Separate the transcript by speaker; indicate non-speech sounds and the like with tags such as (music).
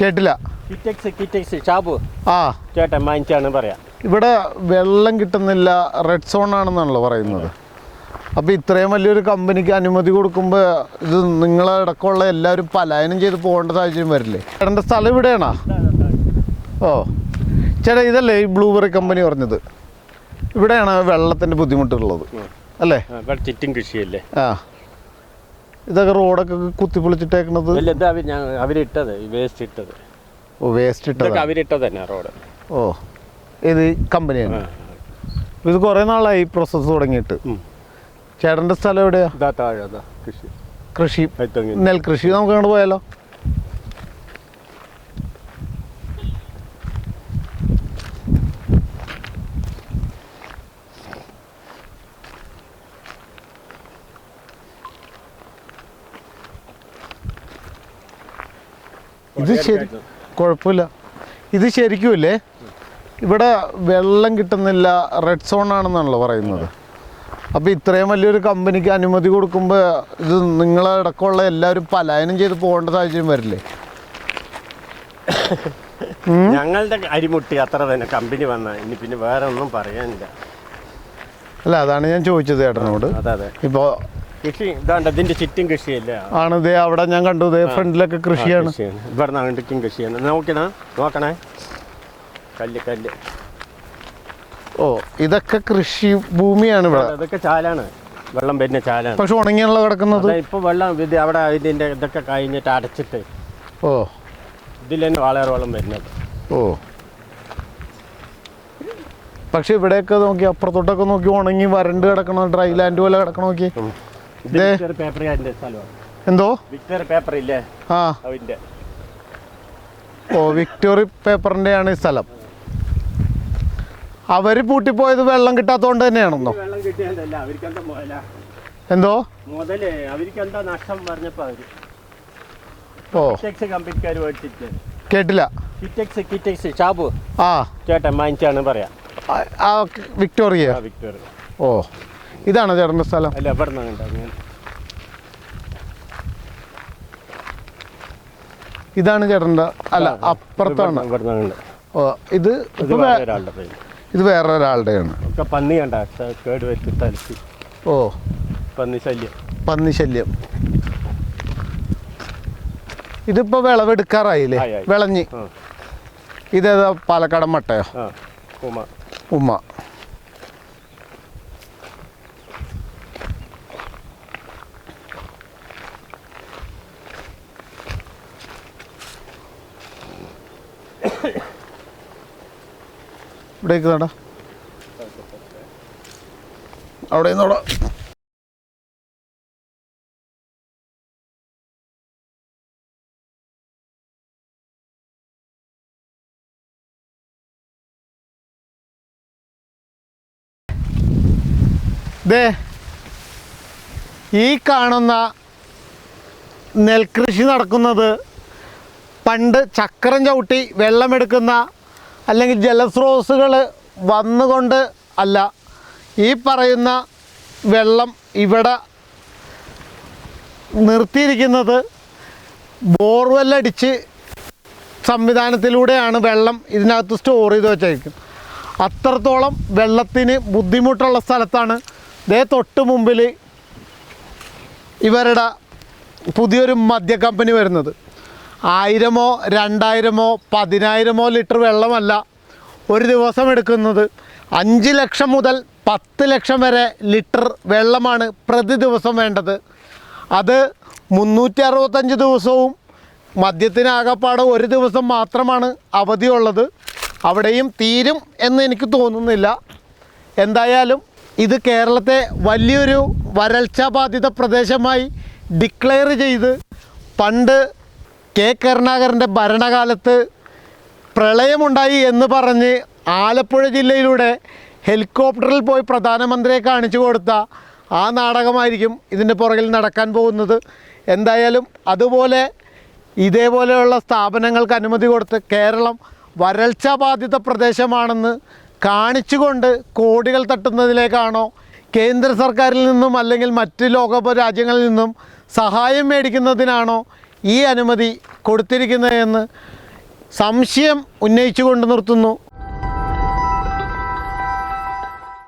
Speaker 1: കേട്ടില്ല.
Speaker 2: ചേട്ടൻ വാങ്ങിച്ചാണ് പറയാം.
Speaker 1: ഇവിടെ വെള്ളം കിട്ടുന്നില്ല റെഡ് സോൺ ആണെന്നാണല്ലോ പറയുന്നത്. അപ്പോൾ ഇത്രയും വലിയൊരു കമ്പനിക്ക് അനുമതി കൊടുക്കുമ്പോൾ ഇത് നിങ്ങളെ ഇടക്കുള്ള എല്ലാവരും പലായനം ചെയ്ത് പോകേണ്ട സാഹചര്യം വരില്ലേ? ചേട്ടന്റെ സ്ഥലം ഇവിടെയാണോ? ഓ. ചേട്ടാ ഇതല്ലേ ഈ ബ്ലൂബെറി കമ്പനി പറഞ്ഞത്? ഇവിടെയാണ് വെള്ളത്തിന്റെ ബുദ്ധിമുട്ടുള്ളത്. അല്ലേ?
Speaker 2: ചുറ്റും കൃഷിയല്ലേ?
Speaker 1: ആ. ഇതൊക്കെ റോഡൊക്കെ കുത്തിപ്പൊളിച്ചിട്ടേക്കണത്?
Speaker 2: അവർ ഞാൻ അവരിട്ടത് വേസ്റ്റ് ഇട്ടത്
Speaker 1: ഓ വേസ്റ്റ്
Speaker 2: ഇതൊക്കെ
Speaker 1: ഇട്ടതാ
Speaker 2: അവരിട്ടത് തന്നെ റോഡ്.
Speaker 1: ഓ ഇത് കമ്പനിയാണ്. ഇത് കുറേ നാളായി പ്രോസസ്സ് തുടങ്ങിയിട്ട്. ചേട്ടന്റെ സ്ഥലം എവിടെയാ?
Speaker 2: താഴെ കൃഷി.
Speaker 1: കൃഷി നെൽകൃഷി. നമുക്ക് അങ്ങോട്ട് പോയാലോ? ഇത് ശരി കുഴപ്പമില്ല. ഇത് ശരിക്കുമല്ലേ ഇവിടെ വെള്ളം കിട്ടുന്നില്ല റെഡ് സോൺ ആണെന്നാണല്ലോ പറയുന്നത്. അപ്പോൾ ഇത്രയും വലിയൊരു കമ്പനിക്ക് അനുമതി കൊടുക്കുമ്പോൾ ഇത് നിങ്ങളടക്കമുള്ള എല്ലാവരും പലായനം ചെയ്ത് പോകേണ്ട സാഹചര്യം വരില്ലേ? (coughs)
Speaker 2: ഞങ്ങളുടെ അരിമുട്ടി അത്ര തന്നെ കമ്പനി വന്ന ഇനി പിന്നെ വേറെ ഒന്നും പറയാനില്ല.
Speaker 1: അല്ല അതാണ് ഞാൻ ചോദിച്ചത് ചേട്ടനോട്. ഇപ്പോൾ
Speaker 2: കൃഷി ഇതാണ്ട് ഇതിന്റെ ചുറ്റും കൃഷിയല്ലേ?
Speaker 1: ആണ് ഇതേ അവിടെ ഞാൻ കണ്ടു ഇതേ ഫ്രണ്ടിലൊക്കെ കൃഷിയാണ്.
Speaker 2: ഇവിടെ അങ്ങോട്ടേക്കും കൃഷിയാണ്. നോക്കണേ നോക്കണേ. കല്ല് കല്ല്.
Speaker 1: ഓ ഇതൊക്കെ കൃഷി ഭൂമിയാണ് ഇവിടെ.
Speaker 2: അതൊക്കെ ചാലാണ്. വെള്ളം വരുന്ന ചാലാണ്.
Speaker 1: പക്ഷെ ഉണങ്ങിയാണല്ലോ കിടക്കുന്നത്.
Speaker 2: ഇപ്പൊ വെള്ളം ഇത് അവിടെ ഇതിന്റെ ഇതൊക്കെ കഴിഞ്ഞിട്ട് അടച്ചിട്ട്
Speaker 1: ഓ.
Speaker 2: ഇതിൽ തന്നെ വളരെ വെള്ളം വരുന്നത്.
Speaker 1: ഓ. പക്ഷെ ഇവിടെയൊക്കെ നോക്കി അപ്പുറത്തോട്ടൊക്കെ നോക്കി ഉണങ്ങി വരണ്ട് കിടക്കണ ഡ്രൈ ലാൻഡ് പോലെ കിടക്കണ നോക്കി. എന്തോ?
Speaker 2: പേപ്പർ ഇല്ലേ?
Speaker 1: ആ.
Speaker 2: അതിന്റെ
Speaker 1: ഓ വിക്ടോറി പേപ്പറിന്റെ ഈ സ്ഥലം. അവർ പൂട്ടിപ്പോയത് വെള്ളം കിട്ടാത്തോണ്ട് തന്നെയാണെന്നോ?
Speaker 2: എന്താ
Speaker 1: എന്തോ?
Speaker 2: മുതൽ അവർക്ക് എന്താ നഷ്ടം പറഞ്ഞപ്പോ അവർ.
Speaker 1: ഓ.
Speaker 2: കിറ്റക്സ് കമ്പനിക്കാർ മേടിച്ചിട്ട്
Speaker 1: കേട്ടില്ല.
Speaker 2: കിറ്റക്സ് കിറ്റക്സ് ഷാബു.
Speaker 1: ആ.
Speaker 2: ചേട്ടൻ വാങ്ങിച്ചാണ് പറയാ.
Speaker 1: ആ വിക്ടോറിയ ഓ. ഇതാണ് ചേട്ടന്റെ സ്ഥലം?
Speaker 2: അല്ല
Speaker 1: ഇതാണ് ചേട്ടന്റെ അല്ല അപ്പുറത്താണ്. ഓ ഇത്
Speaker 2: ഇത് വേറെ
Speaker 1: ഒരാളുടെയാണ്
Speaker 2: പന്നി കണ്ട കേട് വെച്ച് തലച്ച്.
Speaker 1: ഓ
Speaker 2: പന്നി ശല്യം.
Speaker 1: പന്നി ശല്യം. ഇതിപ്പോ വിളവെടുക്കാറായില്ലേ. വിളഞ്ഞ്. ഇതേതാ പാലക്കാടൻ മട്ടയോ?
Speaker 2: ഉമ്മ.
Speaker 1: ഉമ്മ. ഇവിടേക്ക് നടാ അവിടെ നിന്നോടാ ദേ ഈ കാണുന്ന നെൽകൃഷി നടക്കുന്നത് പണ്ട് ചക്രം ചവിട്ടി വെള്ളമെടുക്കുന്ന അല്ലെങ്കിൽ ജലസ്രോതസ്സുകൾ വന്നുകൊണ്ട് അല്ല ഈ പറയുന്ന വെള്ളം ഇവിടെ നിർത്തിയിരിക്കുന്നത് ബോർവെല്ലടിച്ച് സംവിധാനത്തിലൂടെയാണ് വെള്ളം ഇതിനകത്ത് സ്റ്റോർ ചെയ്ത് വെച്ചേക്കുന്നത്. അത്രത്തോളം വെള്ളത്തിന് ബുദ്ധിമുട്ടുള്ള സ്ഥലത്താണ് ഇതേ തൊട്ട് മുമ്പിൽ ഇവരുടെ പുതിയൊരു മദ്യ കമ്പനി വരുന്നത്. ആയിരമോ രണ്ടായിരമോ പതിനായിരമോ ലിറ്റർ വെള്ളമല്ല. ഒരു ദിവസം എടുക്കുന്നത് അഞ്ച് ലക്ഷം മുതൽ പത്ത് ലക്ഷം വരെ ലിറ്റർ വെള്ളമാണ് പ്രതി ദിവസം വേണ്ടത്. അത് മുന്നൂറ്റി അറുപത്തഞ്ച് ദിവസവും മദ്യത്തിനാകപ്പാട് ഒരു ദിവസം മാത്രമാണ് അവധിയുള്ളത്. അവിടെയും തീരും എന്ന് എനിക്ക് തോന്നുന്നില്ല. എന്തായാലും ഇത് കേരളത്തെ വലിയൊരു വരൾച്ച ബാധിത പ്രദേശമായി ഡിക്ലെയർ ചെയ്ത് പണ്ട് കെ കരുണാകരന്റെ ഭരണകാലത്ത് പ്രളയമുണ്ടായി എന്ന് പറഞ്ഞ് ആലപ്പുഴ ജില്ലയിലൂടെ ഹെലികോപ്റ്ററിൽ പോയി പ്രധാനമന്ത്രിയെ കാണിച്ചു കൊടുത്ത ആ നാടകമായിരിക്കും ഇതിന്റെ പുറകിൽ നടക്കാൻ പോകുന്നത്. എന്തായാലും അതുപോലെ ഇതേപോലെയുള്ള സ്ഥാപനങ്ങൾക്ക് അനുമതി കൊടുത്ത് കേരളം വരൾച്ച ബാധിത പ്രദേശമാണെന്ന് കാണിച്ചുകൊണ്ട് കോടികൾ തട്ടുന്നതിലേക്കാണോ കേന്ദ്ര സർക്കാരിൽ നിന്നും അല്ലെങ്കിൽ മറ്റ് ലോക രാജ്യങ്ങളിൽ നിന്നും സഹായം മേടിക്കുന്നതിനാണോ ഈ അനുമതി കൊടുത്തിരിക്കുന്നതെന്ന് സംശയം ഉന്നയിച്ചുകൊണ്ട് നിർത്തുന്നു.